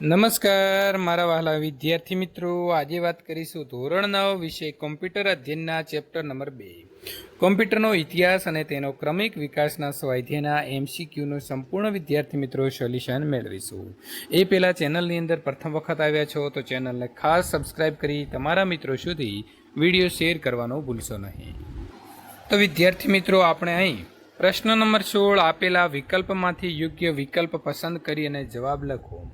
નમસ્કાર, મારા વહાલા વિદ્યાર્થી મિત્રો. આજે વાત કરીશું ધોરણ નવ વિષય કોમ્પ્યુટર અધ્યયનના ચેપ્ટર નંબર બે. કોમ્પ્યુટરનો ઇતિહાસ અને તેનો ક્રમિક વિકાસના સ્વાધ્યાયના એમસીક્યુનું સંપૂર્ણ વિદ્યાર્થી મિત્રો સોલ્યુશન મેળવીશું. એ પહેલાં ચેનલની અંદર પ્રથમ વખત આવ્યા છો તો ચેનલને ખાસ સબસ્ક્રાઇબ કરી તમારા મિત્રો સુધી વીડિયો શેર કરવાનું ભૂલશો નહીં. તો વિદ્યાર્થી મિત્રો, આપણે અહીં પ્રશ્ન નંબર સોળ આપેલા વિકલ્પમાંથી યોગ્ય વિકલ્પ પસંદ કરી અને જવાબ લખો.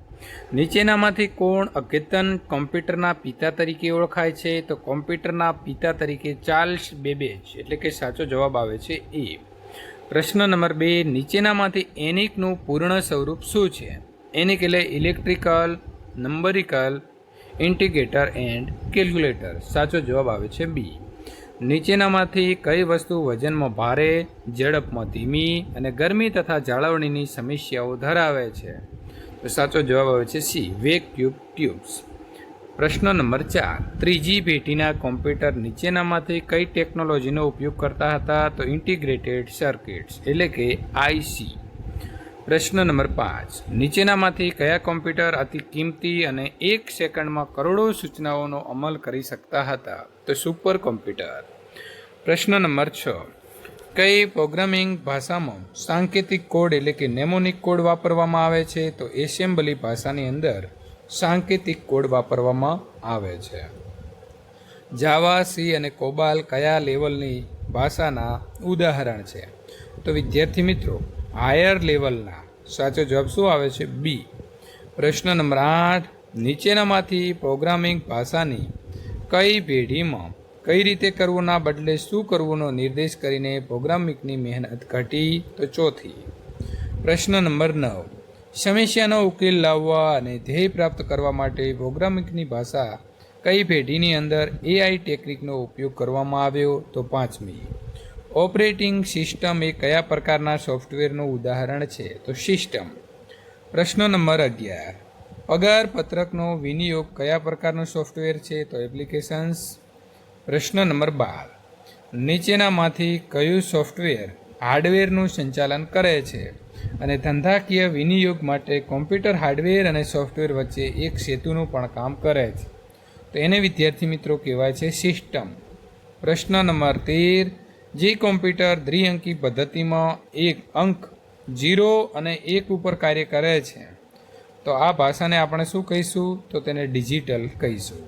નીચેનામાંથી કોણ અકેતન કોમ્પ્યુટરના પિતા તરીકે ઓળખાય છે? તો કોમ્પ્યુટરના પિતા તરીકે ચાર્લ્સ બેબેજ. એટલે કે સાચો જવાબ આવે છે એ. પ્રશ્ન નંબર બે, નીચેનામાંથી એનિકનું પૂર્ણ સ્વરૂપ શું છે? એનિક એટલે electrical, numerical, integrator and calculator. સાચો જવાબ આવે છે બી. નીચેનામાંથી કઈ વસ્તુ વજનમાં ભારે, ઝડપમાં ધીમી અને ગરમી તથા જાળવણીની સમસ્યાઓ ધરાવે છે? સાચો જવાબ આવે છે સી વેક્યુબ ટ્યુબ્સ. પ્રશ્ન નંબર ચાર, ત્રીજી પેઢીના કોમ્પ્યુટર નીચેનામાંથી કઈ ટેકનોલોજીનો ઉપયોગ કરતા હતા? તો ઇન્ટિગ્રેટેડ સર્કિટ્સ, એટલે કે આઈસી પ્રશ્ન નંબર પાંચ, નીચેનામાંથી કયા કોમ્પ્યુટર અતિ કિંમતી અને એક સેકન્ડમાં કરોડો સૂચનાઓનો અમલ કરી શકતા હતા? તો સુપર કોમ્પ્યુટર. પ્રશ્ન નંબર છ કઈ પ્રોગ્રામિંગ ભાષામાં સાંકેતિક કોડ એટલે કે નેમોનિક કોડ વાપરવામાં આવે છે, તો એસેમ્બલી ભાષાની અંદર સાંકેતિક કોડ વાપરવામાં આવે છે. જાવા, સી અને કોબાલ કયા લેવલની ભાષાના ઉદાહરણ છે? તો વિદ્યાર્થી મિત્રો, હાયર લેવલના સાચો જવાબ શું આવે છે? બી. પ્રશ્ન નંબર આઠ, નીચેનામાંથી પ્રોગ્રામિંગ ભાષાની કઈ પેઢીમાં કઈ રીતે કરવુંના બદલે શું કરવુંનો નિર્દેશ કરીને પ્રોગ્રામિંગની મહેનત ઘટી તો ચોથી. પ્રશ્ન નંબર નવ. સમસ્યાનો ઉકેલ લાવવા અને ધ્યેય પ્રાપ્ત કરવા માટે પ્રોગ્રામિંગની ભાષા કઈ પેઢીની અંદર એઆઈ ટેકનિકનો ઉપયોગ કરવામાં આવ્યો તો પાંચમી. ઓપરેટિંગ સિસ્ટમ એ કયા પ્રકારના સોફ્ટવેરનું ઉદાહરણ છે તો સિસ્ટમ. પ્રશ્ન નંબર અગિયાર. પગાર પત્રકનો વિનિયોગ કયા પ્રકારનું સોફ્ટવેર છે તો એપ્લિકેશન્સ. પ્રશ્ન નંબર બાર. નીચેનામાંથી કયું સોફ્ટવેર હાર્ડવેરનું સંચાલન કરે છે? અને ધંધાકીય વિનિયોગ માટે કોમ્પ્યુટર હાર્ડવેર અને સોફ્ટવેર વચ્ચે એક સેતુનું પણ કામ કરે છે. તો એને વિદ્યાર્થી મિત્રો કહેવાય છે સિસ્ટમ. પ્રશ્ન નંબર તેર. જે કોમ્પ્યુટર દ્વિઅંકી પદ્ધતિમાં એક અંક, જીરો અને એક ઉપર કાર્ય કરે છે? તો આ ભાષાને આપણે શું કહીશું? તો તેને ડિજિટલ કહીશું.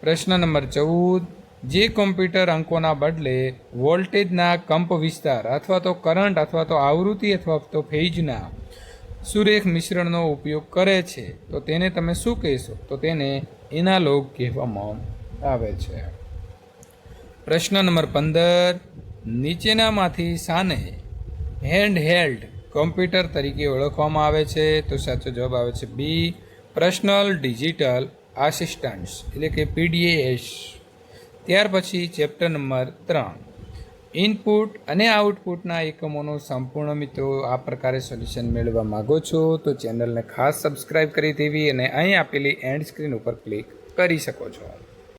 પ્રશ્ન નંબર ચૌદ. જે કોમ્પ્યુટર અંકોના બદલે વોલ્ટેજના કંપ વિસ્તાર અથવા તો કરંટ અથવા તો આવૃત્તિ અથવા તો ફેજના સુરેખ મિશ્રણનો ઉપયોગ કરે છે, તો તેને તમે શું કહેશો? તો તેને એનાલોગ કહેવામાં આવે છે. પ્રશ્ન નંબર પંદર, નીચેનામાંથી સાને હેન્ડ હેલ્ડ કોમ્પ્યુટર તરીકે ઓળખવામાં આવે છે, તો સાચો જવાબ આવે છે બી પર્સનલ ડિજિટલ આસિસ્ટન્ટ્સ એટલે કે પીડીએએસ ત્યાર પછી ચેપ્ટર નંબર ત્રણ. ઇનપુટ અને આઉટપુટના એકમોનો સંપૂર્ણ મિત્રો આ પ્રકારે સોલ્યુશન મેળવવા માગો છો તો ચેનલને ખાસ સબસ્ક્રાઇબ કરી દેવી અને અહીં આપેલી એન્ડ સ્ક્રીન ઉપર ક્લિક કરી શકો છો.